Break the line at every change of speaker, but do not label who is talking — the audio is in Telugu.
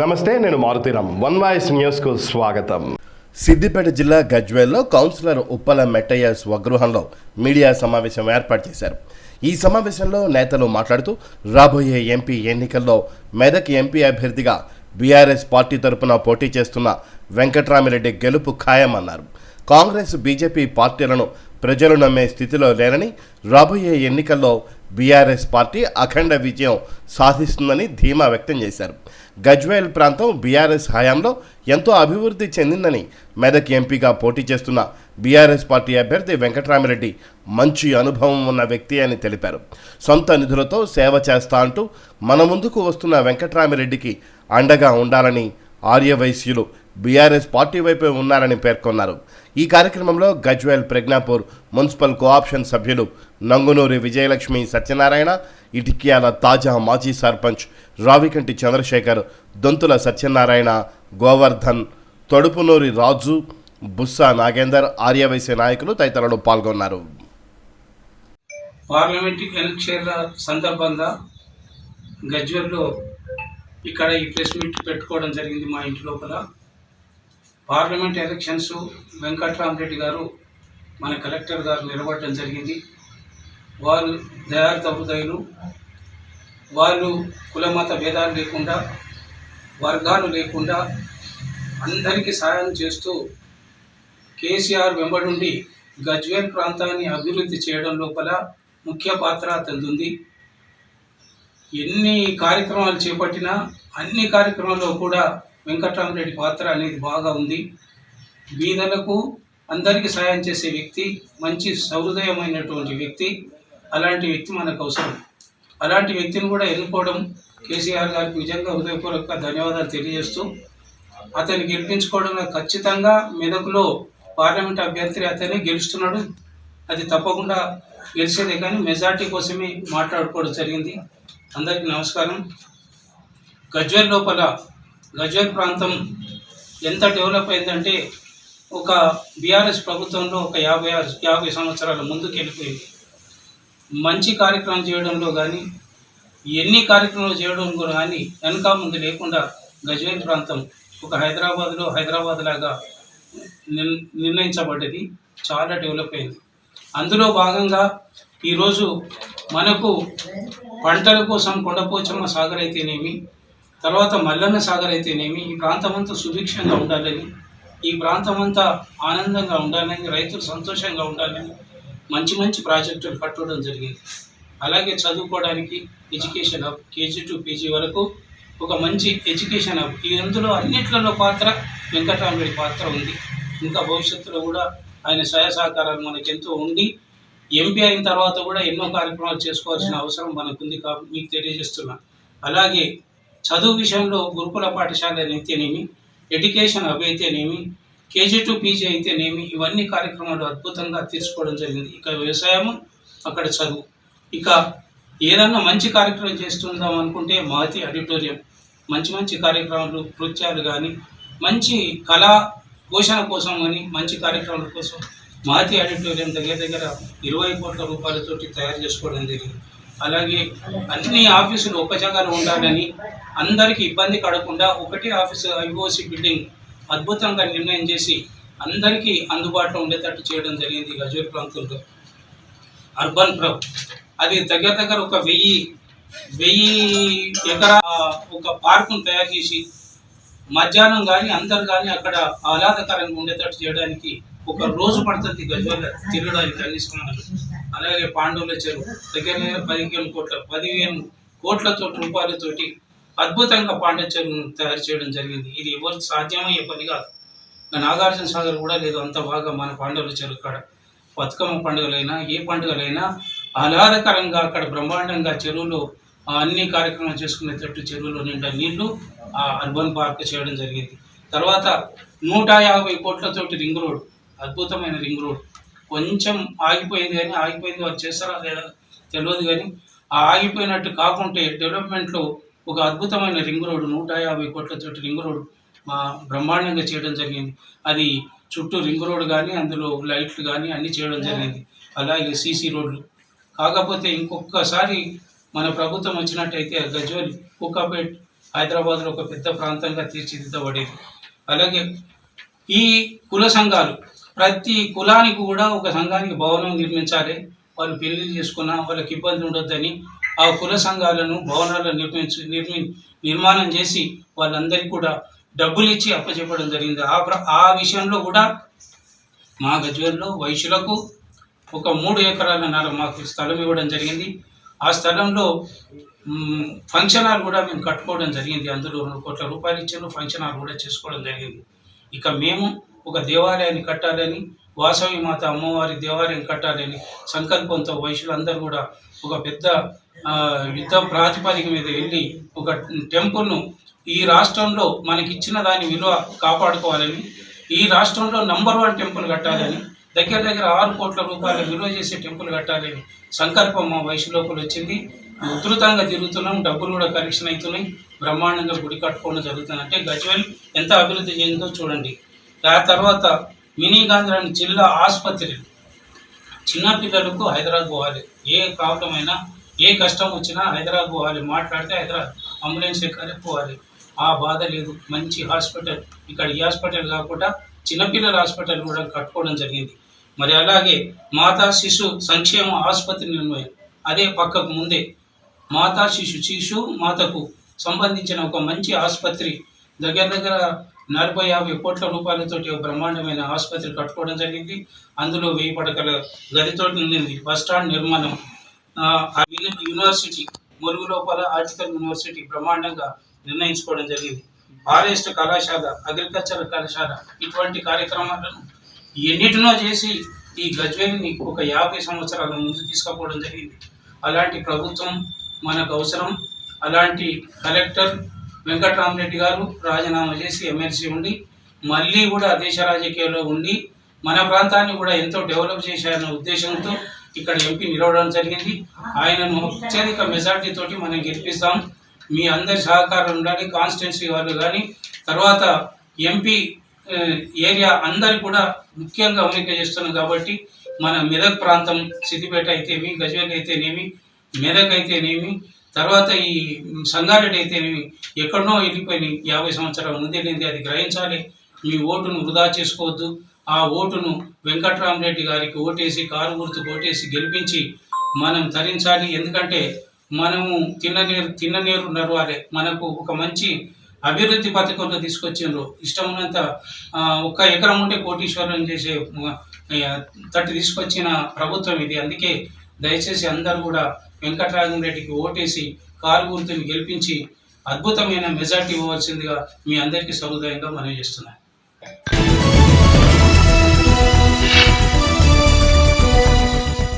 నమస్తే నేను మారుతీరామ్ వన్ వాయిస్ న్యూస్కు స్వాగతం.
సిద్దిపేట జిల్లా గజ్వేల్లో కౌన్సిలర్ ఉప్పల మెట్టయ్య స్వగృహంలో మీడియా సమావేశం ఏర్పాటు చేశారు. ఈ సమావేశంలో నేతలు మాట్లాడుతూ రాబోయే ఎంపీ ఎన్నికల్లో మెదక్ ఎంపీ అభ్యర్థిగా బీఆర్ఎస్ పార్టీ తరపున పోటీ చేస్తున్న వెంకట్రామిరెడ్డి గెలుపు ఖాయమన్నారు. కాంగ్రెస్ బీజేపీ పార్టీలను ప్రజలు నమ్మే స్థితిలో లేరని రాబోయే ఎన్నికల్లో బీఆర్ఎస్ పార్టీ అఖండ విజయం సాధిస్తుందని ధీమా వ్యక్తం చేశారు. గజ్వేల్ ప్రాంతం బీఆర్ఎస్ హయాంలో ఎంతో అభివృద్ధి చెందిందని మెదక్ ఎంపీగా పోటీ చేస్తున్న బీఆర్ఎస్ పార్టీ అభ్యర్థి వెంకటరామిరెడ్డి మంచి అనుభవం ఉన్న వ్యక్తి అని తెలిపారు. సొంత నిధులతో సేవ చేస్తా అంటూ మన ముందుకు వస్తున్న వెంకటరామిరెడ్డికి అండగా ఉండాలని ఆర్యవైశ్యులు బీఆర్ఎస్ పార్టీ వైపే ఉన్నారని పేర్కొన్నారు. ఈ కార్యక్రమంలో గజ్వేల్ ప్రజ్ఞాపూర్ మున్సిపల్ కోఆప్షన్ సభ్యులు నంగునూరి విజయలక్ష్మి సత్యనారాయణ ఇటిక్యాల తాజా మాజీ సర్పంచ్ రావికంటి చంద్రశేఖర్ దొంతుల సత్యనారాయణ గోవర్ధన్ తొడుపునూరి రాజు బుస్సా నాగేందర్ ఆర్యవైశ్య నాయకులు తదితరులు పాల్గొన్నారు.
పార్లమెంటరీ ఎలక్షన్ల సందర్భంగా గజ్వెల్లో ఇక్కడ ఈ ప్రెస్ మీట్ పెట్టుకోవడం జరిగింది మా ఇంటి లోపల. పార్లమెంట్ ఎలక్షన్స్ వెంకట్రామరెడ్డి గారు మన కలెక్టర్ గారు నిలబడటం జరిగింది. వాళ్ళు దయాలు తప్పుదయులు వాళ్ళు కులమత భేదాలు లేకుండా వర్గాలు లేకుండా అందరికీ సాయం చేస్తూ కేసీఆర్ వెంబడుండి గజ్వేల్ ప్రాంతాన్ని అభివృద్ధి చేయడం లోపల ముఖ్య పాత్ర అతనిది ఎన్ని కార్యక్రమాలు చేపట్టినా అన్ని కార్యక్రమాల్లో కూడా వెంకటరామరెడ్డి పాత్ర అనేది బాగా ఉంది. బీదలకు అందరికీ సాయం చేసే వ్యక్తి మంచి సహృదయమైనటువంటి వ్యక్తి. అలాంటి వ్యక్తి మనకు అవసరం. అలాంటి వ్యక్తిని కూడా ఎన్నుకోవడం కేసీఆర్ గారికి నిజంగా హృదయపూర్వక ధన్యవాదాలు తెలియజేస్తూ అతన్ని గెలిపించుకోవడం ఖచ్చితంగా మెదకులో పార్లమెంట్ అభ్యర్థి అతనే గెలుస్తున్నాడు. అది తప్పకుండా గెలిచేదే కానీ మెజార్టీ కోసమే మాట్లాడుకోవడం జరిగింది. అందరికీ నమస్కారం. గజ్వేల్ లోపల గజ్వేల్ ప్రాంతం ఎంత డెవలప్ అయిందంటే ఒక బీఆర్ఎస్ ప్రభుత్వంలో ఒక యాభై యాభై సంవత్సరాల ముందుకు వెళ్ళిపోయింది మంచి కార్యక్రమం చేయడంలో కానీ ఎన్ని కార్యక్రమాలు చేయడంలో కానీ వెనక ముందు లేకుండా గజ్వేల్ ప్రాంతం ఒక హైదరాబాద్లో హైదరాబాద్ లాగా నిర్ నిర్ణయించబడ్డది చాలా డెవలప్ అయింది. అందులో భాగంగా ఈరోజు మనకు పంటల కోసం కొండపోచమ్మ సాగర్ అయితేనేమి తర్వాత మల్లన్న సాగర్ అయితేనేమి ఈ ప్రాంతం అంతా సుభిక్షంగా ఉండాలని ఈ ప్రాంతం అంతా ఆనందంగా ఉండాలని రైతులు సంతోషంగా ఉండాలని మంచి మంచి ప్రాజెక్టులు కట్టడం జరిగింది. అలాగే చదువుకోవడానికి education hub KG to PG వరకు ఒక మంచి ఎడ్యుకేషన్ హబ్. ఈ ఇందులో అన్నిట్లలో పాత్ర వెంకటరామరెడ్డి పాత్ర ఉంది. ఇంకా భవిష్యత్తులో కూడా ఆయన సహాయ సహకారాలు మనకు ఎంతో ఉండి ఎంపీ అయిన తర్వాత కూడా ఎన్నో కార్యక్రమాలు చేసుకోవాల్సిన అవసరం మనకుంది కా మీకు తెలియజేస్తున్నా. అలాగే చదువు విషయంలో గురుకుల పాఠశాల అయితేనేమి ఎడ్యుకేషన్ హబ్ అయితేనేమి కేజీ టు పీజీ అయితేనేమి ఇవన్నీ కార్యక్రమాలు అద్భుతంగా తీసుకోవడం జరిగింది. ఇక వ్యవసాయము అక్కడ చదువు. ఇక ఏదన్నా మంచి కార్యక్రమం చేస్తుందాం అనుకుంటే మాతి ఆడిటోరియం. మంచి మంచి కార్యక్రమాలు నృత్యాలు కానీ మంచి కళా పోషణ కోసం కానీ మంచి కార్యక్రమాల కోసం మాతి ఆడిటోరియం దగ్గర దగ్గర ఇరవై కోట్ల రూపాయలతోటి తయారు చేసుకోవడం జరిగింది. అలాగే అన్ని ఆఫీసులు ఒక జగాలో ఉండాలని అందరికీ ఇబ్బంది పడకుండా ఒకటే ఆఫీసు ఐఓసి బిల్డింగ్ అద్భుతంగా నిర్ణయం చేసి అందరికీ అందుబాటులో ఉండేటట్టు చేయడం జరిగింది గజూర్ ప్రాంతంలో. అర్బన్ ప్రబ్ అది దగ్గర దగ్గర ఒక వెయ్యి వెయ్యి ఎకరా ఒక పార్కును తయారు చేసి మధ్యాహ్నం కానీ అందరు కానీ అక్కడ ఆహ్లాదకరంగా ఉండేటట్టు చేయడానికి ఒక రోజు పడుతుంది గజ్వాల తిరగడానికి అన్ని అలాగే పాండవుల చెరువు దగ్గర దగ్గర పదిహేను కోట్ల పదిహేను కోట్లతో రూపాయలతోటి అద్భుతంగా పాండవ చెరువును తయారు చేయడం జరిగింది. ఇది ఎవరికి సాధ్యమయ్యే పని కాదు. నాగార్జున సాగర్ కూడా లేదు. అంత బాగా మన పాండవులు చెరువు కాడ బతుకమ్మ పండుగలైనా ఏ పండుగలైనా ఆహ్లాదకరంగా అక్కడ బ్రహ్మాండంగా చెరువులో అన్ని కార్యక్రమాలు చేసుకునేటట్టు చెరువులో నిండా నీళ్ళు ఆ అర్బన్ పార్క్ చేయడం జరిగింది. తర్వాత నూట యాభై కోట్లతోటి రింగ్ రోడ్ అద్భుతమైన రింగ్ రోడ్. కొంచెం ఆగిపోయింది కానీ ఆగిపోయింది వారు చేస్తారా లేదా తెలియదు కానీ ఆ ఆగిపోయినట్టు కాకుంటే డెవలప్మెంట్లో ఒక అద్భుతమైన రింగ్ రోడ్డు నూట యాభై కోట్లతోటి రింగ్ రోడ్ మా బ్రహ్మాండంగా చేయడం జరిగింది. అది చుట్టూ రింగ్ రోడ్ కానీ అందులో లైట్లు కానీ అన్నీ చేయడం జరిగింది. అలాగే సీసీ రోడ్లు. కాకపోతే ఇంకొకసారి మన ప్రభుత్వం వచ్చినట్టయితే గజ్వల్ కుక్కపేట్ హైదరాబాద్లో ఒక పెద్ద ప్రాంతంగా తీర్చిదిద్దబడేది. అలాగే ఈ కుల సంఘాలు ప్రతి కులానికి కూడా ఒక సంఘానికి భవనం నిర్మించాలి. వాళ్ళు పెళ్ళి చేసుకున్నా వాళ్ళకి ఇబ్బంది ఉండొద్దని ఆ కుల సంఘాలను భవనాలను నిర్మించి నిర్మి నిర్మాణం చేసి వాళ్ళందరికీ కూడా డబ్బులు ఇచ్చి అప్పచెప్పడం జరిగింది. ఆ ప్ర ఆ విషయంలో కూడా మా గజ్వేల్లో వైశ్యులకు ఒక మూడు ఎకరాల నెల మాకు స్థలం ఇవ్వడం జరిగింది. ఆ స్థలంలో ఫంక్షన్ హాల్ కూడా మేము కట్టుకోవడం జరిగింది. అందులో రెండు కోట్ల రూపాయలు ఇచ్చారు. ఫంక్షన్ హాల్ కూడా చేసుకోవడం జరిగింది. ఇక మేము ఒక దేవాలయాన్ని కట్టాలని వాసవి మాత అమ్మవారి దేవాలయం కట్టాలని సంకల్పంతో వైశ్యులందరూ కూడా ఒక పెద్ద యుద్ధ ప్రాతిపదిక మీద వెళ్ళి ఒక టెంపుల్ను ఈ రాష్ట్రంలో మనకి ఇచ్చిన దాని విలువ కాపాడుకోవాలని ఈ రాష్ట్రంలో నంబర్ వన్ టెంపుల్ కట్టాలని దగ్గర దగ్గర ఆరు కోట్ల రూపాయలు విలువ చేసే టెంపుల్ కట్టాలని సంకల్పం మా వయసు లోపల వచ్చింది. ఉధృతంగా తిరుగుతున్నాం డబ్బులు కూడా కరెక్షన్ అవుతున్నాయి. బ్రహ్మాండంగా గుడి కట్టుకోవడం జరుగుతుంది. అంటే గజ్వెల్ ఎంత అభివృద్ధి చెందిందో చూడండి. ఆ తర్వాత మినీ గాంధీ జిల్లా ఆసుపత్రి. చిన్నపిల్లలకు హైదరాబాద్ పోవాలి. ఏ ప్రాబ్లం అయినా ఏ కష్టం వచ్చినా హైదరాబాద్ పోవాలి మాట్లాడితే హైదరాబాద్ అంబులెన్స్ ఎక్కడే పోవాలి. ఆ బాధ లేదు. మంచి హాస్పిటల్ ఇక్కడ ఈ హాస్పిటల్ కాకుండా చిన్నపిల్లల హాస్పిటల్ కూడా కట్టుకోవడం జరిగింది. మరి అలాగే మాతా శిశు సంక్షేమ ఆసుపత్రి నిర్ణయం. అదే పక్కకు ముందే మాతా శిశు శిశు మాతకు సంబంధించిన ఒక మంచి ఆసుపత్రి దగ్గర దగ్గర నలభై యాభై కోట్ల రూపాయలతోటి ఒక బ్రహ్మాండమైన ఆసుపత్రి కట్టుకోవడం జరిగింది. అందులో వెయ్యి పడకల గదితోటి నిండింది. బస్ స్టాండ్ నిర్మాణం. యూనివర్సిటీ ములుగు లోపల ఆర్టికల్ యూనివర్సిటీ బ్రహ్మాండంగా నిర్ణయించుకోవడం జరిగింది. ఫారెస్ట్ కళాశాల అగ్రికల్చర్ కళాశాల ఇటువంటి కార్యక్రమాలను ఎన్నిటినో చేసి ఈ గజ్వేల్ని ఒక యాభై సంవత్సరాల ముందు తీసుకుపోవడం జరిగింది. అలాంటి ప్రభుత్వం మనకు అవసరం. అలాంటి కలెక్టర్ వెంకట్రామరెడ్డి గారు రాజీనామా చేసి ఎమ్మెల్సీ ఉండి మళ్ళీ కూడా దేశ రాజకీయాల్లో ఉండి మన ప్రాంతాన్ని కూడా ఎంతో డెవలప్ చేశారన్న ఉద్దేశంతో ఇక్కడ ఎంపీ నిలవడం జరిగింది. ఆయనను అత్యధిక మెజార్టీతోటి మనం గెలిపిస్తాం. మీ అందరి సహకారం ఉండాలి కాన్స్టిట్యున్సీ వాళ్ళు కానీ తర్వాత ఎంపీ ఏరియా అందరు కూడా ముఖ్యంగా అమరిక చేస్తున్నాం కాబట్టి మన మెదక్ ప్రాంతం సిద్దిపేట అయితేమి గజ్వేల్ అయితేనేమి మెదక్ అయితేనేమి తర్వాత ఈ సంగారెడ్డి అయితేనేమి ఎక్కడనో వెళ్ళిపోయినాయి. యాభై సంవత్సరాల ముందు వెళ్ళింది అది గ్రహించాలి. మీ ఓటును వృధా చేసుకోవద్దు. ఆ ఓటును వెంకట్రామరెడ్డి గారికి ఓటేసి కారు గుర్తు ఓటేసి గెలిపించి మనం ధరించాలి ఎందుకంటే మనము తిన్ననీరు తిన్ననీరు నడవాలి మనకు ఒక మంచి అభివృద్ధి పథకంలో తీసుకొచ్చిండ్రు. ఇష్టమున్నంత ఉన్నంత ఒక్క ఎకరం ఉంటే కోటీశ్వరం చేసే తట్టు తీసుకొచ్చిన ప్రభుత్వం ఇది. అందుకే దయచేసి అందరూ కూడా వెంకటరాజరెడ్డికి ఓటేసి కారు గుర్తుని గెలిపించి అద్భుతమైన మెజార్టీ ఇవ్వవలసిందిగా మీ అందరికీ సముదాయంగా మనం చేస్తున్నాను